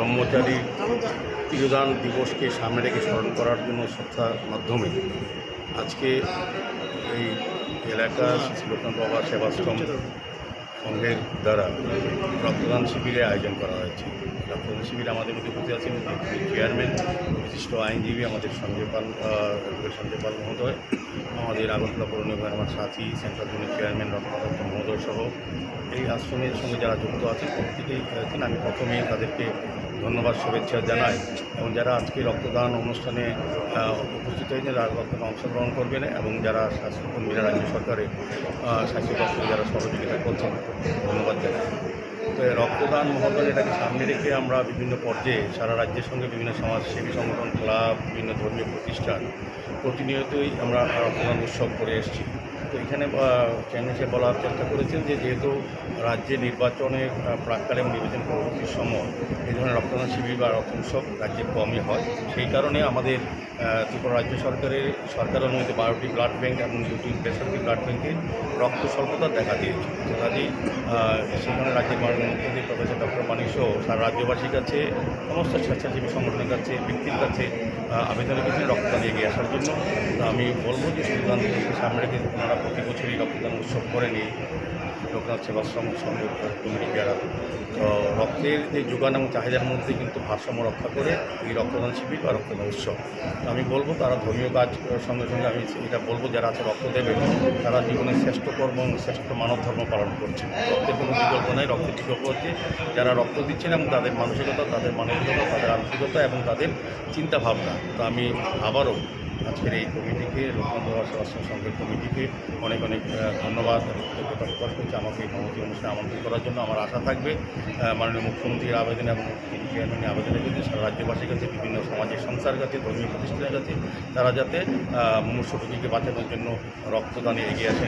ব্রহ্মচারী তিরোদান দিবসকে সামনে রেখে স্মরণ করার জন্য শ্রদ্ধার মাধ্যমে আজকে এই এলাকার লোকনাথ বাবা সেবাশ্রম সংঘের দ্বারা রক্তদান শিবিরের আয়োজন করা হয়েছে। রক্তদান শিবিরে আমাদের মধ্যে উপস্থিত আছেন চেয়ারম্যান, বিশিষ্ট আইনজীবী আমাদের সঞ্জয় পাল সঞ্জয় পাল মহোদয়, আমাদের আগরতলা পৌর আমার সাথী, সেন্ট্রাল জোনের চেয়ারম্যান রত্নাদত্ত মহোদয় সহ এই আশ্রমের সঙ্গে যারা যুক্ত আছেন, প্রত্যেকেই আমি প্রথমেই তাদেরকে ধন্যবাদ, শুভেচ্ছা জানাই। এবং যারা আজকে রক্তদান অনুষ্ঠানে উপস্থিত হয়েছেন, তারা রক্তদান অংশগ্রহণ করবেন এবং যারা স্বাস্থ্যকর্মীরা রাজ্য সরকারের স্বাস্থ্য দপ্তরে যারা সহযোগিতা করছেন, ধন্যবাদ জানাই। তো রক্তদান মহোদয় এটাকে সামনে রেখে আমরা বিভিন্ন পর্যায়ে সারা রাজ্যের সঙ্গে বিভিন্ন সমাজসেবী সংগঠন, ক্লাব, বিভিন্ন ধর্মীয় প্রতিষ্ঠান প্রতিনিয়তই আমরা রক্তদান উৎসব করে এসেছি। তো এখানে চ্যানেলে বলার চেষ্টা করেছেন যে যেহেতু রাজ্যে নির্বাচনের আহ, প্রাককালে এবং নির্বাচন পরবর্তী সময় এই ধরনের রক্তদান শিবির বা রক্ত উৎসব রাজ্যে কমই হয়। সেই কারণে আমাদের ত্রিপুরা রাজ্য সরকারের সরকার অনুমতি বারোটি ব্লাড ব্যাঙ্ক এবং দুটি বেসরকারি ব্লাড ব্যাংকে রক্ত স্বল্পতা দেখা দিয়েছে। কাজেই সেখানে রাজ্যের মাননীয় মুখ্যমন্ত্রী প্রফেসর ডক্টর মানিক সারা রাজ্যবাসীর কাছে সমস্ত স্বেচ্ছাসেবী সংগঠনের কাছে ব্যক্তির কাছে আহ, আবেদন রেখেছেন রক্তদান এগিয়ে আসার জন্য আমি বলব যে সুদান সামনে রেখে ওনারা প্রতি বছরই রক্তদান উৎসব করেন এই লোকনাথ সেবাশ্রম সঙ্গে কমিটি যারা। তো রক্তের যে যোগান এবং চাহিদার মধ্যে কিন্তু ভারসাম্য রক্ষা করে এই রক্তদান শিবির বা রক্তদান উৎসব। আমি বলব তারা ধর্মীয় কাজ সঙ্গে সঙ্গে আমি এটা বলব, যারা আছে রক্ত দেবে, তারা জীবনের শ্রেষ্ঠ কর্ম এবং শ্রেষ্ঠ মানব ধর্ম পালন করছে। রক্তের কোনো বিকল্প নেই, রক্তের বিকল্প হচ্ছে যারা রক্ত দিচ্ছেন এবং তাদের মানসিকতা, তাদের মানবিকতা তাদের আন্তরিকতা এবং তাদের চিন্তাভাবনা। তো আমি আবারও আজকের এই কমিটিকে বাবা সেবাশ্রম সংঘের কমিটিকে অনেক অনেক ধন্যবাদ। কৃতজ্ঞতা প্রকাশ করছি আমাকে এই কমিটি অনুষ্ঠানে আমন্ত্রণ করার জন্য। আমার আশা থাকবে মাননীয় মুখ্যমন্ত্রীর আবেদন এবং চেয়ারম্যানের আবেদনের কাছে সারা রাজ্যবাসীর কাছে, বিভিন্ন সামাজিক সংস্থার কাছে, ধর্মীয় প্রতিষ্ঠানের কাছে, তারা যাতে রোগীকে বাঁচানোর জন্য রক্তদানে এগিয়ে আসেন।